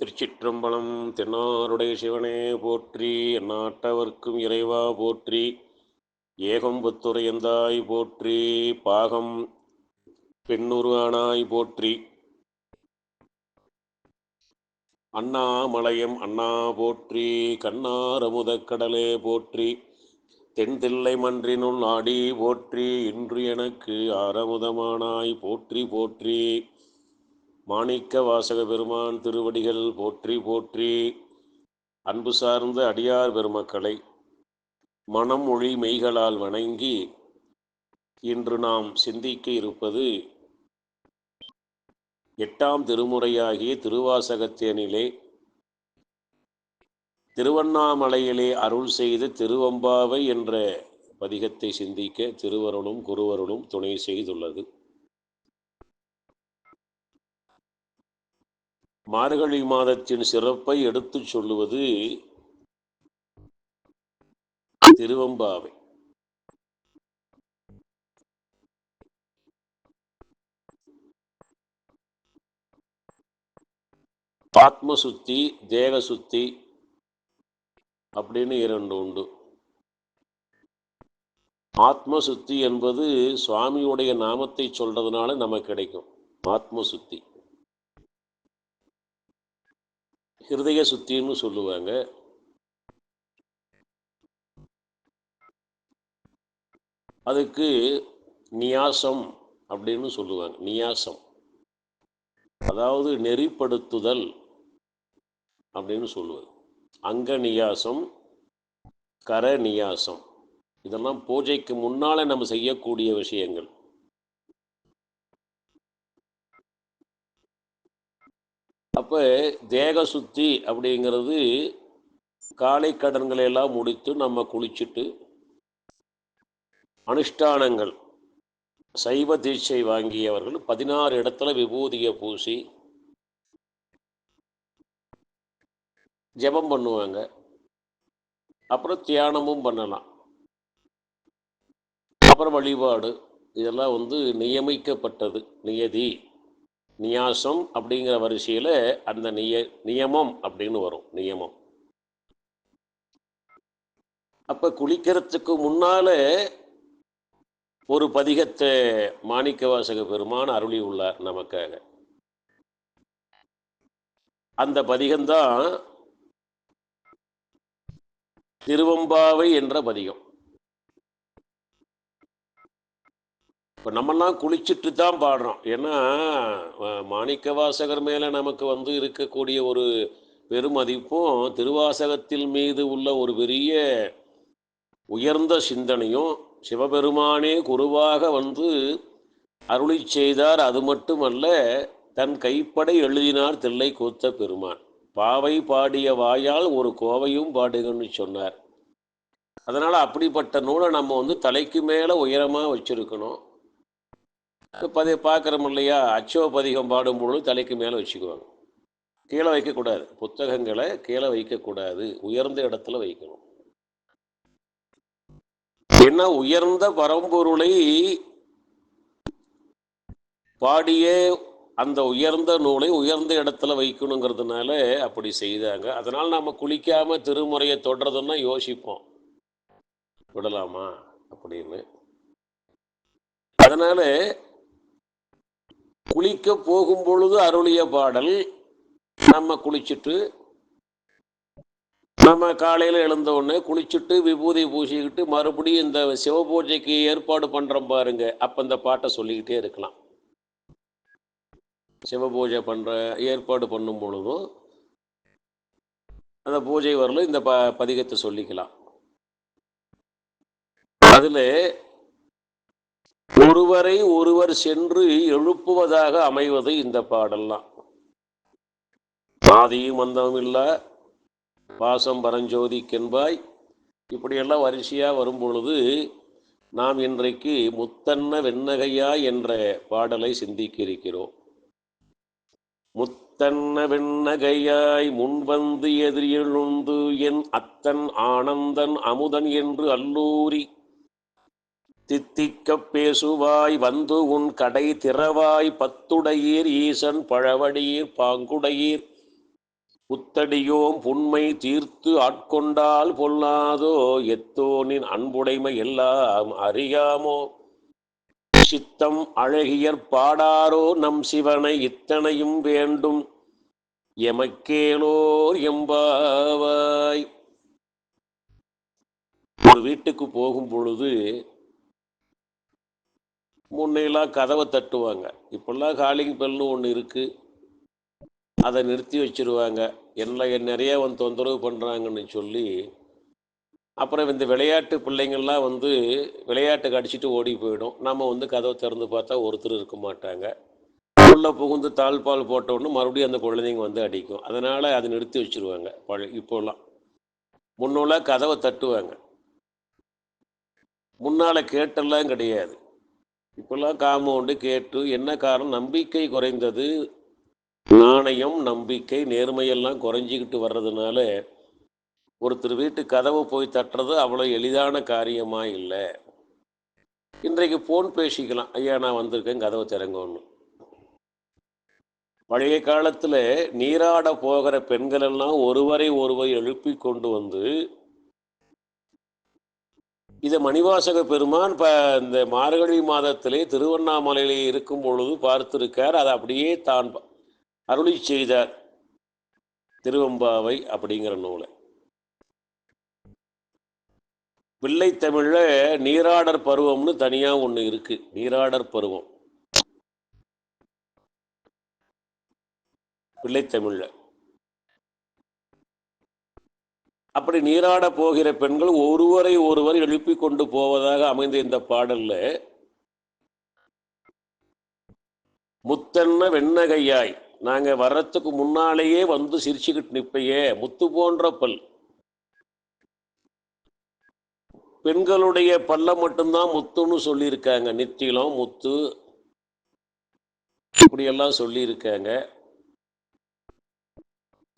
திருச்சிற்றம்பலம் தென்னாருடைய சிவனே போற்றி எந்நாட்டவர்க்கும் இறைவா போற்றி ஏகம்புத்துறையந்தாய் போற்றி பாகம் பெண்ணுருவானாய் போற்றி. அண்ணாமலயம் அண்ணா போற்றி கண்ணாரமுதக் கடலே போற்றி தென்தில்லை மன்றினுள் ஆடி போற்றி இன்று எனக்கு ஆரமுதமானாய் போற்றி போற்றி. மாணிக்க வாசக பெருமான் திருவடிகள் போற்றி போற்றி. அன்பு சார்ந்த அடியார் பெருமக்களை மனம் மொழி மெய்களால் வணங்கி இன்று நாம் சிந்திக்க இருப்பது எட்டாம் திருமுறையாகிய திருவாசகத்தேனிலே திருவண்ணாமலையிலே அருள் செய்த திருவம்பாவை என்ற பதிகத்தை சிந்திக்க திருவருளும் குருவருளும் துணை செய்துள்ளது. மார்கழி மாதத்தின் சிறப்பை எடுத்துச் சொல்லுவது திருவம்பாவை. ஆத்ம சுத்தி தேக சுத்தி அப்படின்னு இரண்டு உண்டு. ஆத்ம சுத்தி என்பது சுவாமியுடைய நாமத்தை சொல்றதுனால நமக்கு கிடைக்கும். ஆத்ம சுத்தி ஹிருதய சுத்தின்னு சொல்லுவாங்க. அதுக்கு நியாசம் அப்படின்னு சொல்லுவாங்க. நியாசம். அதாவது நெறிப்படுத்துதல் அப்படின்னு சொல்லுவது அங்க நியாசம் கர நியாசம். இதெல்லாம் பூஜைக்கு முன்னால நம்ம செய்யக்கூடிய விஷயங்கள். அப்போ தேக சுத்தி அப்படிங்கிறது காலை கடன்களை எல்லாம் முடித்து நம்ம குளிச்சுட்டு அனுஷ்டானங்கள் சைவ தீட்சை வாங்கியவர்கள் பதினாறு இடத்துல விபூதியை பூசி ஜெபம் பண்ணுவாங்க. அப்புறம் தியானமும் பண்ணலாம். அப்புறம் வழிபாடு. இதெல்லாம் வந்து நியமிக்கப்பட்டது. நியதி. நியாசம் அப்படிங்கிற வரிசையில் அந்த நிய நியமம் அப்படின்னு வரும் நியமம். அப்போ குளிக்கிறதுக்கு முன்னால ஒரு பதிகத்தை மாணிக்க வாசக பெருமான் அருளி உள்ளார் நமக்காக. அந்த பதிகம்தான் திருவம்பாவை என்ற பதிகம். இப்போ நம்மெல்லாம் குளிச்சுட்டு தான் பாடுறோம். ஏன்னா மாணிக்க வாசகர் மேலே நமக்கு வந்து இருக்கக்கூடிய ஒரு பெருமதிப்பும் திருவாசகத்தில் மீது உள்ள ஒரு பெரிய உயர்ந்த சிந்தனையும் சிவபெருமானே குருவாக வந்து அருளி செய்தார். அது மட்டுமல்ல தன் கைப்படை எழுதினார் தில்லை கூத்த பெருமான். பாவை பாடிய வாயால் ஒரு கோவையும் பாடுகன்னு சொன்னார். அதனால் அப்படிப்பட்ட நூலை நம்ம வந்து தலைக்கு மேலே உயரமாக வச்சுருக்கணும். பதி பார்க்குறோம் இல்லையா? அச்சோ பதிகம் பாடும் பொழுது தலைக்கு மேலே வச்சுக்குவாங்க. கீழே வைக்கக்கூடாது. புத்தகங்களை கீழே வைக்கக்கூடாது. உயர்ந்த இடத்துல வைக்கணும். என்ன? உயர்ந்த பரம்பொருளை பாடிய அந்த உயர்ந்த நூலை உயர்ந்த இடத்துல வைக்கணுங்கிறதுனால அப்படி செய்தாங்க. அதனால் நாம் குளிக்காமல் திருமுறையை தொடர்றதுன்னா யோசிப்போம். விடலாமா? அப்படின்னு. அதனால குளிக்க போகும் பொழுது அருளிய பாடல் நம்ம குளிச்சுட்டு நம்ம காலையில் எழுந்த உடனே குளிச்சுட்டு விபூதி பூசிக்கிட்டு மறுபடியும் இந்த சிவபூஜைக்கு ஏற்பாடு பண்ணுறோம் பாருங்க. அப்போ இந்த பாட்டை சொல்லிக்கிட்டே இருக்கலாம். சிவபூஜை பண்ணுற ஏற்பாடு பண்ணும் பொழுதும் அந்த பூஜை வரலும் இந்த ப பதிகத்தை சொல்லிக்கலாம். அதில் ஒருவரை ஒருவர் சென்று எழுப்புவதாக அமைவது இந்த பாடல்லாம். பாதியும் மந்தமும் இல்ல பாசம் பரஞ்சோதிக்கென்பாய். இப்படியெல்லாம் வரிசையாக வரும் பொழுது நாம் இன்றைக்கு முத்தன்ன வெண்ணகையா என்ற பாடலை சிந்திக்க இருக்கிறோம் முத்தன்ன வெண்ணகையாய் முன்வந்து எதிரியெழுந்து என் அத்தன் ஆனந்தன் அமுதன் என்று அல்லூரி தித்திக்கப் பேசுவாய் வந்து உன் கடை திறவாய் பத்துடையீர் ஈசன் பழவடியீர் பாங்குடையீர். புத்தடியோம் புண்மை தீர்த்து ஆட்கொண்டால் பொல்லாதோ எத்தோனின் அன்புடைமை எல்லாம் அறியாமோ? சித்தம் அழகியற் பாடாரோ நம் சிவனை இத்தனையும் வேண்டும். எமக்கேலோர் எம்பாவாய். ஒரு வீட்டுக்கு போகும் பொழுது முன்னையெல்லாம் கதவை தட்டுவாங்க. இப்பெல்லாம் காலிங் பெல்னு ஒன்று இருக்குது அதை நிறுத்தி வச்சிருவாங்க. என்ன நிறைய வந்து தொந்தரவு பண்ணுறாங்கன்னு சொல்லி அப்புறம் இந்த விளையாட்டு பிள்ளைங்கள்லாம் வந்து விளையாட்டுக்கு அடிச்சுட்டு ஓடி போயிடும். நம்ம வந்து கதவை திறந்து பார்த்தா ஒருத்தர் இருக்க மாட்டாங்க. உள்ளே புகுந்து தாழ்பால் போட்டவுடனே மறுபடியும் அந்த குழந்தைங்க வந்து அடிக்கும். அதனால் அதை நிறுத்தி வச்சிருவாங்க. பழ இப்போல்லாம் முன்னோலாம் கதவை தட்டுவாங்க. முன்னால் கேட்டெல்லாம் கிடையாது. இப்போல்லாம் காம்பவுண்டு கேட்டு என்ன காரணம்? நம்பிக்கை குறைந்தது. நாணயம் நம்பிக்கை நேர்மையெல்லாம் குறைஞ்சிக்கிட்டு வர்றதுனால ஒருத்தர் வீட்டு கதவை போய் தட்டுறது அவ்வளோ எளிதான காரியமா இல்லை. இன்றைக்கு ஃபோன் பேசிக்கலாம். ஐயா நான் வந்திருக்கேன் கதவை திறங்கன்னு. பழைய காலத்தில் நீராட போகிற பெண்கள் எல்லாம் ஒருவரை ஒருவர் எழுப்பி கொண்டு வந்து இதை மணிவாசக பெருமான் இப்போ இந்த மார்கழி மாதத்திலே திருவண்ணாமலையிலே இருக்கும் பொழுது பார்த்திருக்கார். அதை அப்படியே தான் அருளி செய்தார். திருவம்பாவை அப்படிங்கிற நூலை. பிள்ளைத்தமிழில் நீராடர் பருவம்னு தனியாக ஒன்று இருக்கு. நீராடர் பருவம். பிள்ளைத்தமிழில் அப்படி நீராட போகிற பெண்கள் ஒருவரை ஒருவர் எழுப்பி கொண்டு போவதாக அமைந்த இந்த பாடல்ல முத்தன்ன வெண்ணகையாய் நாங்க வர்றதுக்கு முன்னாலேயே வந்து சிரிச்சுக்கிட்டு நிப்பையே முத்து போன்ற பல். பெண்களுடைய பல்ல மட்டும்தான் முத்துன்னு சொல்லியிருக்காங்க. நித்திலம் முத்து இப்படியெல்லாம் சொல்லியிருக்காங்க.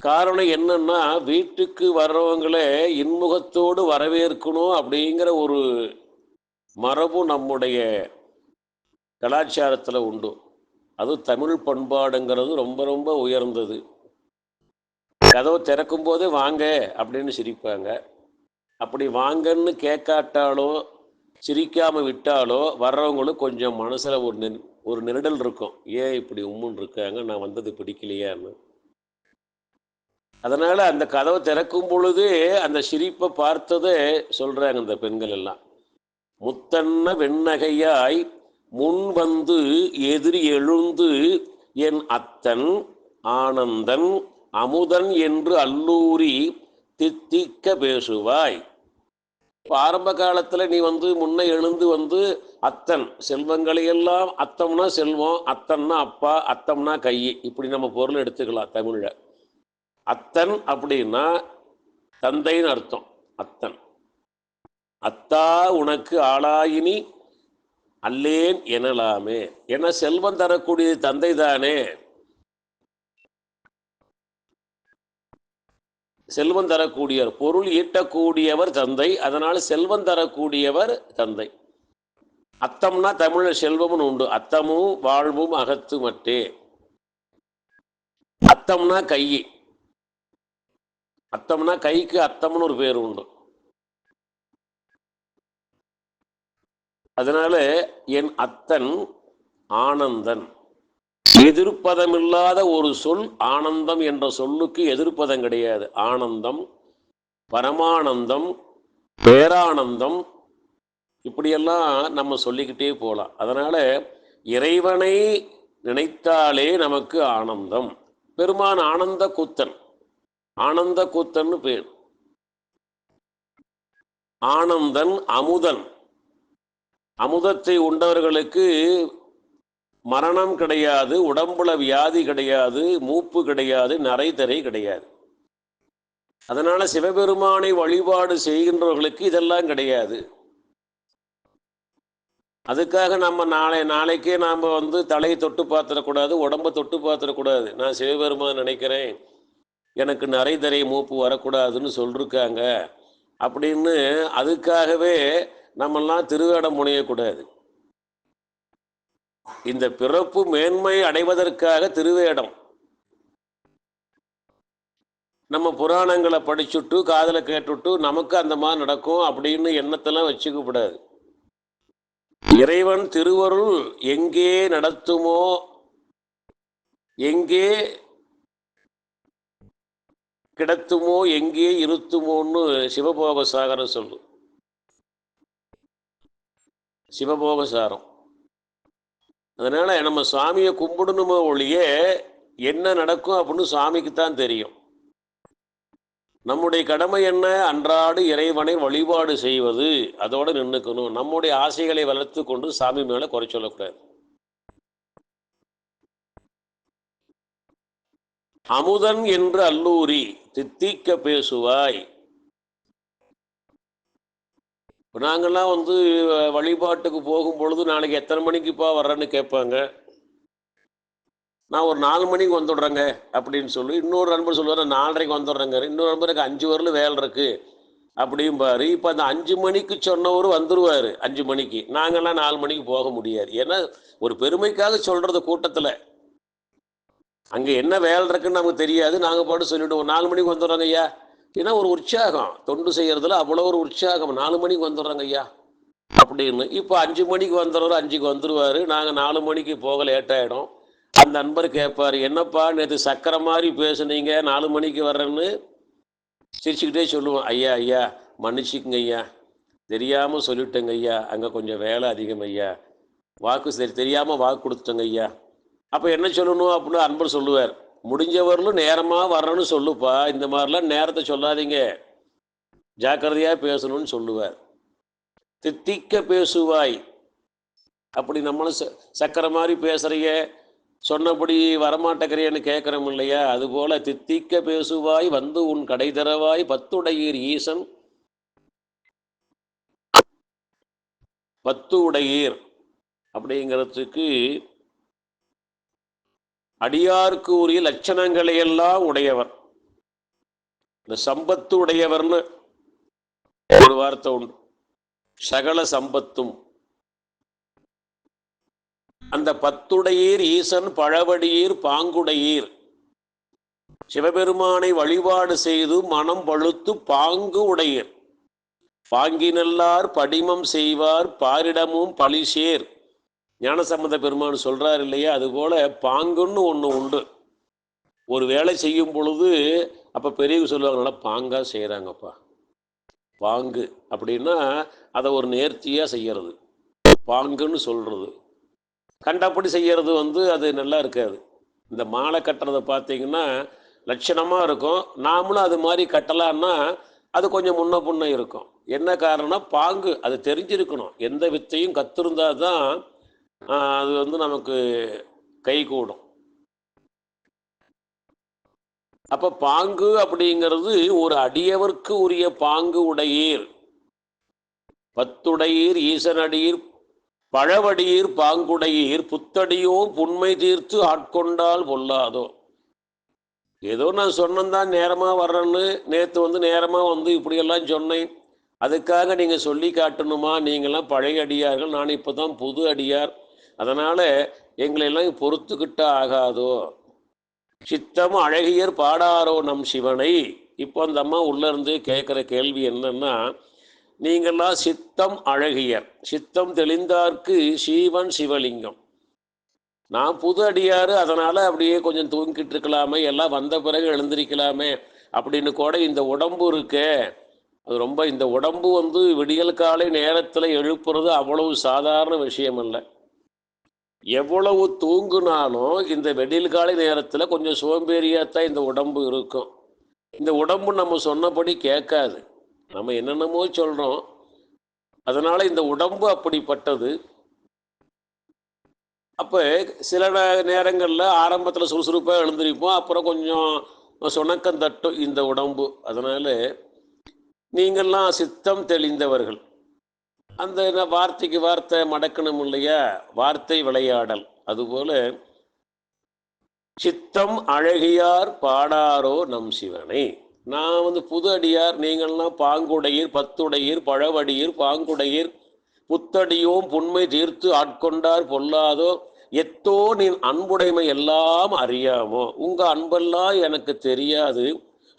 காரணம் என்னன்னா வீட்டுக்கு வர்றவங்களே இன்முகத்தோடு வரவேற்கணும் அப்படிங்கிற ஒரு மரபு நம்முடைய கலாச்சாரத்தில் உண்டு. அது தமிழ் பண்பாடுங்கிறது ரொம்ப ரொம்ப உயர்ந்தது. கதவை திறக்கும் போதே வாங்க அப்படின்னு சிரிப்பாங்க. அப்படி வாங்கன்னு கேட்காட்டாலோ சிரிக்காம விட்டாலோ வர்றவங்களும் கொஞ்சம் மனசில் ஒரு நெ ஒரு நெருடல் இருக்கும். ஏன் இப்படி உம்முன்னு இருக்காங்க? நான் வந்தது பிடிக்கலையான்னு. அதனால் அந்த கதவை திறக்கும் பொழுது அந்த சிரிப்பை பார்த்ததை சொல்கிறாங்க இந்த பெண்கள் எல்லாம். முத்தன்ன வெண்ணகையாய் முன் வந்து எதிரி எழுந்து என் அத்தன் ஆனந்தன் அமுதன் என்று அல்லூரி தித்திக்க பேசுவாய். ஆரம்ப காலத்தில் நீ வந்து முன்ன எழுந்து வந்து அத்தன் செல்வங்களையெல்லாம் அத்தம்னா செல்வம் அத்தன்னா அப்பா அத்தம்னா கை இப்படி நம்ம பொருள் எடுத்துக்கலாம் தமிழில். அத்தன் அப்படின்னா தந்தைன்னு அர்த்தம் அத்தன். அத்தா உனக்கு ஆளாயினி அல்லேன் எனலாமே. என செல்வம் தரக்கூடிய தந்தை தானே. செல்வம் தரக்கூடியவர் பொருள் ஈட்டக்கூடியவர் தந்தை அதனால செல்வம் தரக்கூடியவர் தந்தை. அத்தம்னா தமிழ செல்வம்னு உண்டு. அத்தமும் வாழ்வும் அகத்து மட்டே அத்தம்னா கை அத்தம்னா கைக்கு அத்தம்னு ஒரு பேர் உண்டு. அதனால என் அத்தன் ஆனந்தன். எதிர்ப்பதமில்லாத ஒரு சொல் ஆனந்தம் என்ற சொல்லுக்கு எதிர்ப்பதம் கிடையாது. ஆனந்தம் பரமானந்தம் பேரானந்தம் இப்படியெல்லாம் நம்ம சொல்லிக்கிட்டே போகலாம் அதனால இறைவனை நினைத்தாலே நமக்கு ஆனந்தம். பெருமான் ஆனந்த கூத்தன். ஆனந்த கூத்தன்னு பேர். ஆனந்தன் அமுதன். அமுதத்தை உண்டவர்களுக்கு மரணம் கிடையாது உடம்புல வியாதி கிடையாது மூப்பு கிடையாது நரைதரை கிடையாது. அதனால சிவபெருமானை வழிபாடு செய்கின்றவர்களுக்கு இதெல்லாம் கிடையாது. அதுக்காக நம்ம நாளை நாளைக்கே நாம் வந்து தலையை தொட்டு பார்த்துடக்கூடாது உடம்பை தொட்டு பார்த்துடக்கூடாது. நான் சிவபெருமான் நினைக்கிறேன். எனக்கு நரைதரை மூப்பு வரக்கூடாதுன்னு சொல்லிருக்காங்க அப்படின்னு அதுக்காகவே நம்மெல்லாம் திருவேடம் முனையக்கூடாது இந்த பிறப்பு மேன்மை அடைவதற்காக திருவேடம். நம்ம புராணங்களை படிச்சுட்டு காதில் கேட்டுட்டு நமக்கு அந்த மாதிரி நடக்கும் அப்படின்னு எண்ணத்தெல்லாம் வச்சுக்க கூடாது இறைவன் திருவருள் எங்கே நடத்துமோ எங்கே கிடத்துமோ எங்கே இருத்துமோன்னு சிவபோக சாகரம் சொல்லு சிவபோக சாரம் அதனால நம்ம சாமியை கும்பிடணுமோ ஒழிய என்ன நடக்கும் அப்படின்னு சாமிக்கு தான் தெரியும். நம்முடைய கடமை என்ன? அன்றாடு இறைவனை வழிபாடு செய்வது. அதோடு நின்றுக்கணும் நம்முடைய ஆசைகளை வளர்த்து கொண்டு சாமி மேலே குறை சொல்லக்கூடாது. அமுதன் என்று அல்லூரி தித்திக்க பேசுவாய். இப்போ நாங்கெல்லாம் வந்து வழிபாட்டுக்கு போகும் பொழுது நாளைக்கு எத்தனை மணிக்குப்பா வர்றேன்னு கேட்பாங்க. நான் ஒரு நாலு மணிக்கு வந்துடுறேங்க அப்படின்னு சொல்லி இன்னொரு நண்பர் சொல்லுவார் நான் நாலரைக்கு வந்துடுறேங்க இன்னொரு நண்பருக்கு அஞ்சு வரல வேலை இருக்கு அப்படிம்பாரு. இப்போ அந்த அஞ்சு மணிக்கு சொன்னவர் வந்துடுவார் அஞ்சு மணிக்கு. நாங்கள்லாம் நாலு மணிக்கு போக முடியாது. ஏன்னா ஒரு பெருமைக்காக சொல்கிறது கூட்டத்தில். அங்கே என்ன வேலை இருக்குன்னு நமக்கு தெரியாது. நாங்கள் பாட்டு சொல்லிவிடுவோம் நாலு மணிக்கு வந்துடுறோங்க ஐயா. ஏன்னா ஒரு உற்சாகம். தொண்டு செய்கிறதுல அவ்வளோ ஒரு உற்சாகம். நாலு மணிக்கு வந்துடுறோங்க ஐயா. அப்படின்னு. இப்போ அஞ்சு மணிக்கு வந்துடுறவர் அஞ்சுக்கு வந்துடுவார். நாங்கள் நாலு மணிக்கு போக லேட் ஆகிடும் அந்த நண்பர் கேட்பார் என்னப்பா நேற்று சக்கரை மாதிரி பேசுனீங்க. நாலு மணிக்கு வர்றேன்னு. சிரிச்சுக்கிட்டே சொல்லுவோம் ஐயா ஐயா மன்னிச்சுக்குங்க ஐயா. தெரியாமல் சொல்லிட்டேங்க ஐயா. அங்கே கொஞ்சம் வேலை அதிகம் ஐயா. வாக்கு சரி தெரியாமல் வாக்கு கொடுத்துட்டேங்க ஐயா. அப்போ என்ன சொல்லணும் அப்படின்னு அன்பர் சொல்லுவார். முடிஞ்சவர்களும் நேரமாக வரணும்னு சொல்லுப்பா. இந்த மாதிரிலாம் நேரத்தை சொல்லாதீங்க. ஜாக்கிரதையாக பேசணும்னு சொல்லுவார். தித்திக்க பேசுவாய். அப்படி நம்மளும் ச- சக்கரை மாதிரி பேசுகிறீங்க சொன்னபடி வரமாட்டேங்கிறியன்னு கேட்குறோம் இல்லையா? அதுபோல தித்திக்க பேசுவாய் வந்து உன் கடை தரவாய் பத்துடையீர் ஈசன். பத்து உடையீர் அப்படிங்கிறதுக்கு அடியார்க்கு உரிய லட்சணங்களை எல்லாம் உடையவர். இந்த சம்பத்து உடையவர்னு ஒரு வார்த்தை உண்டு. சகல சம்பத்தும். அந்த பத்துடையீர் ஈசன் பழவடியீர் பாங்குடையீர். சிவபெருமானை வழிபாடு செய்து மனம் பழுத்து பாங்கு உடையீர். பாங்கினல்லார் படிமம் செய்வார் பாரிடமும் பழிசேர். ஞானசம்பந்த பெருமான் சொல்கிறார் இல்லையா? அதுபோல பாங்குன்னு ஒன்று உண்டு. ஒரு வேலை செய்யும் பொழுது அப்போ பெரியவங்க சொல்லுவாங்க நல்லா செய்கிறாங்கப்பா பாங்கு. அப்படின்னா அதை ஒரு நேர்த்தியாக செய்கிறது பாங்குன்னு சொல்கிறது கண்டபடி செய்கிறது வந்து அது நல்லா இருக்காது. இந்த மாலை கட்டுறதை பார்த்தீங்கன்னா லட்சணமாக இருக்கும். நாமளும் அது மாதிரி கட்டலான்னா அது கொஞ்சம் முன்ன பின்ன இருக்கும். என்ன காரணம் பாங்கு அது தெரிஞ்சிருக்கணும். எந்த வித்தையும் கத்திருந்தா தான் அது வந்து நமக்கு கை கூடும் அப்போ பாங்கு அப்படிங்கிறது ஒரு அடியவர்க்கு உரிய பாங்கு உடையீர். பத்துடையீர் ஈசனடியீர் பழவடியீர் பாங்குடையீர் புத்தடியோ புண்மை தீர்த்து ஆட்கொண்டால் பொல்லாதோ. ஏதோ நான் சொன்னேன்தான் நேரமாக வர்றேன்னு நேற்று வந்து நேரமாக வந்து இப்படியெல்லாம் சொன்னேன். அதுக்காக நீங்கள் சொல்லி காட்டணுமா? நீங்களாம் பழைய அடியார்கள் நான் இப்போ தான் புது அடியார். அதனால் எங்களெல்லாம் பொறுத்துக்கிட்ட ஆகாதோ? சித்தம் அழகியர் பாடாரோ நம் சிவனை. இப்போ அந்த அம்மா உள்ளேருந்து கேட்குற கேள்வி என்னன்னா நீங்கள்லாம் சித்தம் அழகியர். சித்தம் தெளிந்தார்க்கு சீவன் சிவலிங்கம். நான் புது அடியாரு அதனால் அப்படியே கொஞ்சம் தூங்கிட்டு இருக்கலாமே எல்லாம் வந்த பிறகு எழுந்திருக்கலாமே அப்படின்னு கூட இந்த உடம்பு இருக்கே. அது ரொம்ப இந்த உடம்பு வந்து விடியல் காலை நேரத்தில் எழுப்புறது அவ்வளவு சாதாரண விஷயம் இல்லை எவ்வளவு தூங்குனாலும் இந்த வெடில் காலை நேரத்தில் கொஞ்சம் சோம்பேறியாகத்தான் இந்த உடம்பு இருக்கும். இந்த உடம்பு நம்ம சொன்னபடி கேட்காது. நம்ம என்னென்னமோ சொல்கிறோம் அதனால் இந்த உடம்பு அப்படிப்பட்டது. அப்போ சில நேரங்களில் ஆரம்பத்தில் சுறுசுறுப்பாக எழுந்திருப்போம். அப்புறம் கொஞ்சம் சுணக்கம் தட்டும் இந்த உடம்பு. அதனால் நீங்கள்லாம் சித்தம் தெளிந்தவர்கள். அந்த என்ன வார்த்தைக்கு வார்த்தை மடக்கணும் இல்லையா? வார்த்தை விளையாடல். அதுபோல சித்தம் அழகியார் பாடாரோ நம் சிவனை. நான் வந்து புது அடியார் நீங்கள்லாம் பாங்குடையீர் பத்துடையீர் பழவடியீர் பாங்குடையீர் புத்தடியோம் புண்மை தீர்த்து ஆட்கொண்டார் பொல்லாதோ எத்தோ நீ அன்புடைமை எல்லாம் அறியாமோ. உங்க அன்பெல்லாம் எனக்கு தெரியாது.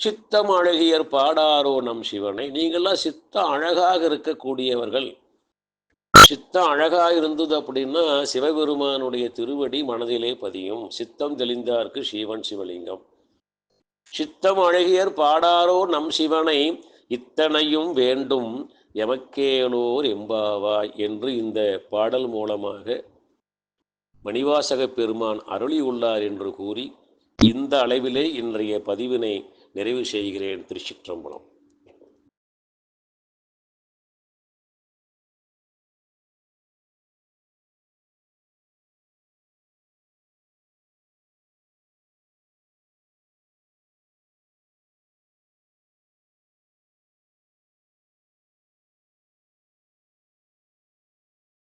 சித்தம் அழகியர் பாடாரோ நம் சிவனை. நீங்கள்லாம் சித்தம் அழகாக இருக்கக்கூடியவர்கள். சித்தம் அழகாக இருந்தது அப்படின்னா சிவபெருமானுடைய திருவடி மனதிலே பதியும். சித்தம் தெளிந்தார்க்கு சிவன் சிவலிங்கம். சித்தம் அழகியர் பாடாரோ நம் சிவனை இத்தனையும் வேண்டும் எமக்கேனோர் எம்பாவாய் என்று இந்த பாடல் மூலமாக மணிவாசக பெருமான் அருளியுள்ளார் என்று கூறி இந்த அளவிலே இன்றைய பதிவினை நிறைவு செய்கிறேன் திருச்சிற்றம்பலம்.